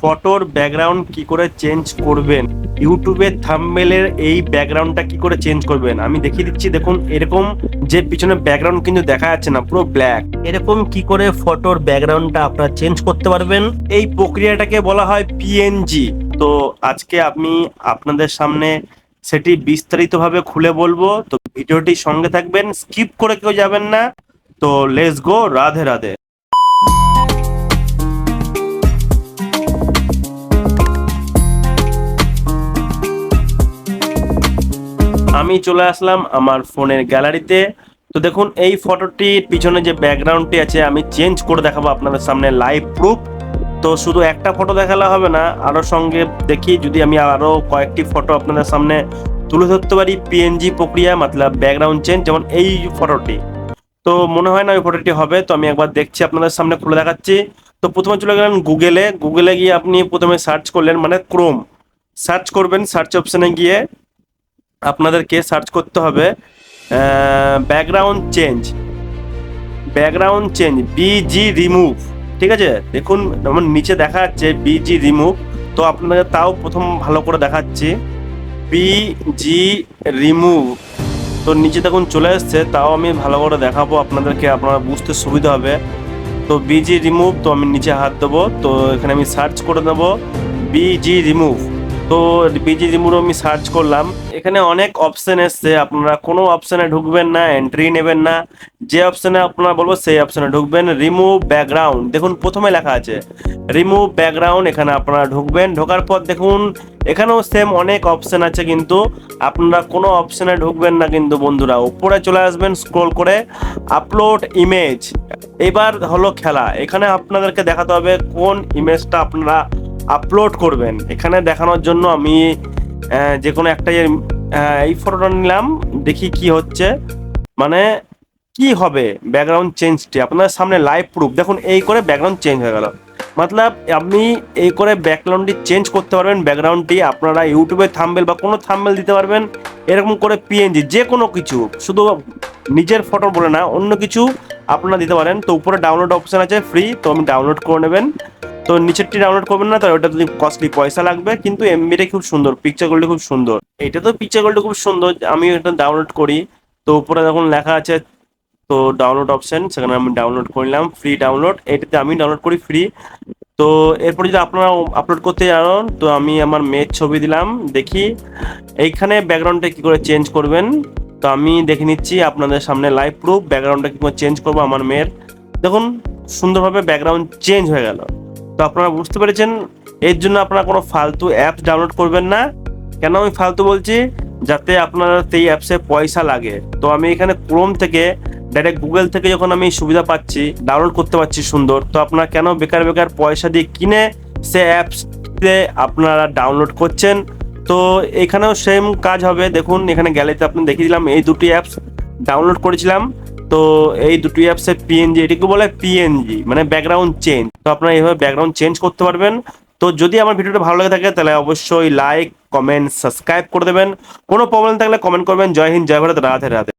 ফটোর ব্যাকগ্রাউন্ড কি করে চেঞ্জ করবেন? ইউটিউবের থাম্বনেলের এই ব্যাকগ্রাউন্ডটা কি করে চেঞ্জ করবেন? আমি দেখিয়ে দিচ্ছি, দেখুন, এরকম যে পিছনে ব্যাকগ্রাউন্ড কিন্তু দেখা যাচ্ছে না, পুরো ব্ল্যাক এরকম কি করে ফটোর ব্যাকগ্রাউন্ডটা আপনারা চেঞ্জ করতে পারবেন? এই প্রক্রিয়াটাকে বলা হয় পিএনজি তো আজকে আমি আপনাদের সামনে সেটি বিস্তারিতভাবে খুলে বলব। তো ভিডিওটি সঙ্গে থাকবেন স্কিপ করে কেউ যাবেন না। তো লেটস গো রাধে রাধে। আমি চলে আসলাম আমার ফোনের গ্যালারিতে। তো দেখুন, এই ফটোটির পিছনে যে ব্যাকগ্রাউন্ডটি আছে, আমি চেঞ্জ করে দেখাবো আপনাদের সামনে লাইভ প্রুফ। তো শুধু একটা ফটো দেখালে হবে না আরও সঙ্গে দেখি যদি আমি আরও কয়েকটি ফটো আপনাদের সামনে তুলে ধরতে পারি। পিএনজি প্রক্রিয়া, মতলব ব্যাকগ্রাউন্ড চেঞ্জ, যেমন এই ফটোটি। তো মনে হয় না ওই ফটোটি হবে, তো আমি একবার দেখছি আপনাদের সামনে খুলে দেখাচ্ছি। তো প্রথমে চলে গেলেন গুগলে। গুগলে গিয়ে আপনি প্রথমে সার্চ করলেন মানে ক্রোম। সার্চ করবেন, সার্চ অপশানে গিয়ে আপনাদেরকে সার্চ করতে হবে background change background change BG remove ঠিক আছে? দেখুন, আমার নিচে দেখা যাচ্ছে বিজি রিমুভ তো আপনাদের তাও প্রথম ভালো করে দেখাচ্ছি বিজি রিমুভ তো নিচে দেখুন চলে এসছে, তাও আমি ভালো করে দেখাবো আপনাদেরকে, আপনারা বুঝতে সুবিধা হবে। তো বিজি রিমুভ তো আমি নিচে হাত দেবো, তো এখানে আমি সার্চ করে দেবো বিজি রিমুভ তো রিমুভ আমি সার্চ করলাম। এখানে অনেক অপশন এসছে, আপনারা কোনো অপশনে ঢুকবেন না এন্ট্রি নেবেন না। যে অপশনে আপনারা বলব, সেই অপশনে ঢুকবেন। রিমুভ ব্যাকগ্রাউন্ড দেখুন প্রথমে লেখা আছে রিমুভ ব্যাকগ্রাউন্ড এখানে আপনারা ঢুকবেন। ঢোকার পর দেখুন, এখানেও সেম অনেক অপশন আছে কিন্তু, আপনারা কোনো অপশনে ঢুকবেন না কিন্তু বন্ধুরা। উপরে চলে আসবেন স্ক্রোল করে আপলোড ইমেজ এবার হলো খেলা, এখানে আপনাদেরকে দেখাতে হবে কোন ইমেজটা আপনারা আপলোড করবেন। এখানে দেখানোর জন্য আমি যে কোনো একটা এই ফটোটা নিলাম, দেখি কি হচ্ছে। মানে কি হবে ব্যাকগ্রাউন্ড চেঞ্জটি আপনার সামনে লাইভ প্রুফ দেখুন, এই করে ব্যাকগ্রাউন্ড চেঞ্জ হয়ে গেল। মতলব, আপনি এই করে ব্যাকগ্রাউন্ডটি চেঞ্জ করতে পারবেন। ব্যাকগ্রাউন্ডটি আপনারা ইউটিউবে থাম্বেল বা কোনো থাম্বেল দিতে পারবেন। এরকম করে পিএনজি যে কোনো কিছু। শুধু নিজের ফটো বলে না, অন্য কিছু আপনারা দিতে পারেন। তো উপরে ডাউনলোড অপশান আছে ফ্রি তো আমি ডাউনলোড করে নেবেন। তো নিচেরটি ডাউনলোড করবেন না তো ওটা কস্টলি পয়সা লাগবে, কিন্তু এমবিটা খুব সুন্দর পিকচারগুলো খুব সুন্দর। এটা তো পিকচারগুলো খুব সুন্দর, আমি এটা ডাউনলোড করি। তো উপরে যখন লেখা আছে, তো ডাউনলোড অপশন সেখানে আমি ডাউনলোড করলাম ফ্রি ডাউনলোড এটাতে আমি ডাউনলোড করি ফ্রি তো এরপর যদি আপনারা আপলোড করতে জানেন তো আমি আমার মেয়ের ছবি দিলাম, দেখি। এইখানে ব্যাকগ্রাউন্ডটা কি করে চেঞ্জ করবেন, তো আমি দেখে নিচ্ছি আপনাদের সামনে লাইভ প্রুফ ব্যাকগ্রাউন্ডটা কি করে চেঞ্জ করব আমার মেয়ের। দেখুন, সুন্দরভাবে ব্যাকগ্রাউন্ড চেঞ্জ হয়ে গেল। তো আপনারা বুঝতে পেরেছেন, এর জন্য আপনারা কোনো ফালতু অ্যাপস ডাউনলোড করবেন না। কেন আমি ফালতু বলছি? যাতে আপনার সেই অ্যাপসে পয়সা লাগে। তো আমি এখানে ক্রোম থেকে ডাইরেক্ট গুগল থেকে যখন আমি সুবিধা পাচ্ছি ডাউনলোড করতে পারছি সুন্দর, তো আপনারা কেন বেকার বেকার পয়সা দিয়ে কিনে সে অ্যাপস আপনারা ডাউনলোড করছেন? তো এখানেও সেম কাজ হবে। দেখুন, এখানে গ্যালারিতে আপনি দেখিয়ে দিলাম, এই দুটি অ্যাপস ডাউনলোড করেছিলাম। তো এই দুটি অ্যাপসের পিএনজি এটিকে বলে পিএনজি মানে ব্যাকগ্রাউন্ড চেঞ্জ তো আপনারা এইভাবে ব্যাকগ্রাউন্ড চেঞ্জ করতে পারবেন। তো যদি আমার ভিডিওটা ভালো লাগে থাকে, তাহলে অবশ্যই লাইক কমেন্ট সাবস্ক্রাইব করে দেবেন। কোনো প্রবলেম থাকলে কমেন্ট করবেন। জয় হিন্দ, জয় ভারত, রাধে রাধে।